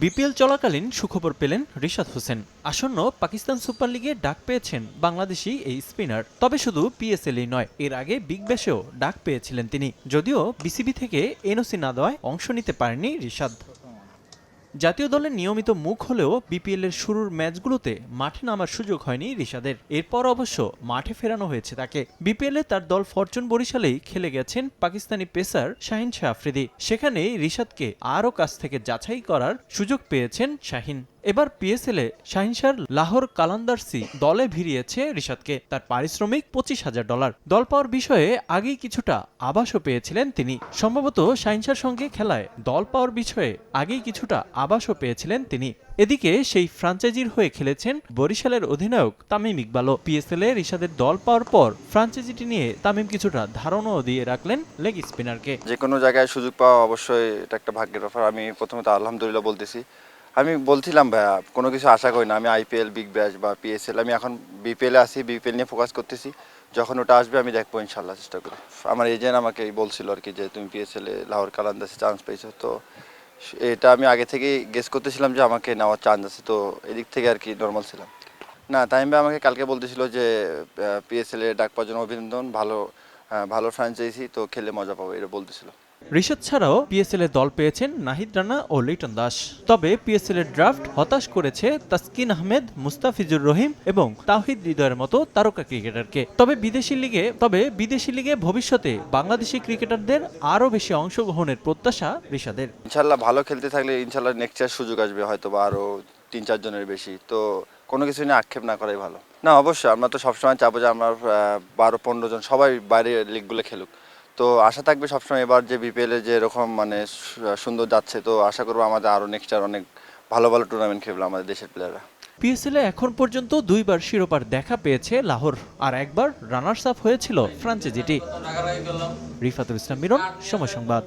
BPL চলাকালীন সুখবর পেলেন রিশাদ হোসেন। আসন্ন পাকিস্তান সুপার লিগে ডাক পেয়েছেন বাংলাদেশি এই স্পিনার। তবে শুধু পিএসএলই নয়, এর আগে বিগ ব্যাশেও ডাক পেয়েছিলেন তিনি। যদিও বিসিবি থেকে এনওসি না দেওয়ায় অংশ নিতে পারেননি রিশাদ। জাতীয় দলের নিয়মিত মুখ হলেও বিপিএল এর শুরুর ম্যাচগুলোতে মাঠে নামার সুযোগ হয়নি রিশাদের। এরপর অবশ্য মাঠে ফেরানো হয়েছে তাকে। বিপিএল এ তার দল ফরচুন বরিশালেই খেলে গেছেন পাকিস্তানি পেসার শাহিন শাহ আফ্রিদি। সেখানেই রিশাদকে আরও কাছ থেকে যাচাই করার সুযোগ পেয়েছেন শাহিন। এবার পিএসএল এ শাহিন শাহর লাহোর কালান্দার্সি দলে ভিড়িয়েছে রিশাদকে। তার পারিশ্রমিক পঁচিশ হাজার ডলার। দল পাওয়ার বিষয়ে আগেই কিছুটা আভাসও পেয়েছিলেন তিনি। সম্ভবত শাহিন শাহর সঙ্গে খেলায় দল পাওয়ার বিষয়ে আগেই কিছুটা আভাসও পেয়েছিলেন তিনি। এদিকে সেই ফ্রাঞ্চাইজির হয়ে খেলেছেন বরিশালের অধিনায়ক তামিম ইকবালও। পিএসএল এ রিশাদের দল পাওয়ার পর ফ্রাঞ্চাইজিটি নিয়ে তামিম কিছুটা ধারণাও দিয়ে রাখলেন লেগ স্পিনারকে। যে কোনো জায়গায় সুযোগ পাওয়া অবশ্যই এটা একটা ভাগ্যের ব্যাপার। আমি প্রথমত আলহামদুলিল্লাহ বলতেছি। আমি বলছিলাম, ভাইয়া, কোনো কিছু আশা করি না। আমি আইপিএল বিগ ব্যাশ বা পিএসএল আমি এখন বিপিএলে আসি বিপিএল নিয়ে ফোকাস করতেছি। যখন ওটা আসবে, আমি দেখব ইনশাল্লাহ চেষ্টা করি। আমার এজেন্ট আমাকে এই বলছিল আর কি যে, তুমি পিএসএল লাহোর কালান্দাসে চান্স পেয়েছ। তো এটা আমি আগে থেকেই গেস করতেছিলাম যে, আমাকে নেওয়ার চান্স আছে। তো এদিক থেকে আর কি নর্মাল ছিলাম। না, তাইম ভাই আমাকে কালকে বলতেছিল যে পিএসএল ডাক পাওয়ার জন্য অভিনন্দন। ভালো ভালো ফ্র্যাঞ্চাইজি তো খেলে মজা পাবো। এটা বলতেছিল। রিশাদ ছাড়াও পিএসএল দল পেয়েছেন নাহিদ রানা ও লিটন দাস। তবে পিএসএল এর ড্রাফট হতাশ করেছে তাসকিন আহমেদ, মুস্তাফিজুর রহিম এবং তাহিদ হৃদয়ের মতো তারকা ক্রিকেটারকে। তবে বিদেশি লিগে, তবে বিদেশি লিগে ভবিষ্যতে বাংলাদেশি ক্রিকেটারদের আরও বেশি অংশগ্রহণের প্রত্যাশা রিশাদের। ইনশাল্লাহ ভালো খেলতে থাকলে ইনশাল্লাহ নেক্সট ইয়ার সুযোগ আসবে হয়তো বা আরও তিন চারজনের বেশি। তো কোনো কিছু নিয়ে আক্ষেপ না করাই ভালো। না, অবশ্যই আমরা তো সবসময় চাবো যে আমরা বারো পনেরো জন সবাই বাইরে লিগগুলো খেলুক। তো আশা থাকবে সবসময় এবার যে বিপিএল যে এরকম মানে সুন্দর যাচ্ছে, তো আশা করব আমাদের আরও নেক্সট আর অনেক ভালো ভালো টুর্নামেন্ট খেলবে আমাদের দেশের প্লেয়াররা পিএসএল এখন পর্যন্ত দুইবার শিরোপার দেখা পেয়েছে লাহোর, আর একবার রানার্স আপ হয়েছিল ফ্রাঞ্চাইজিটি রিফাতুল ইসলাম মিরন, সময় সংবাদ।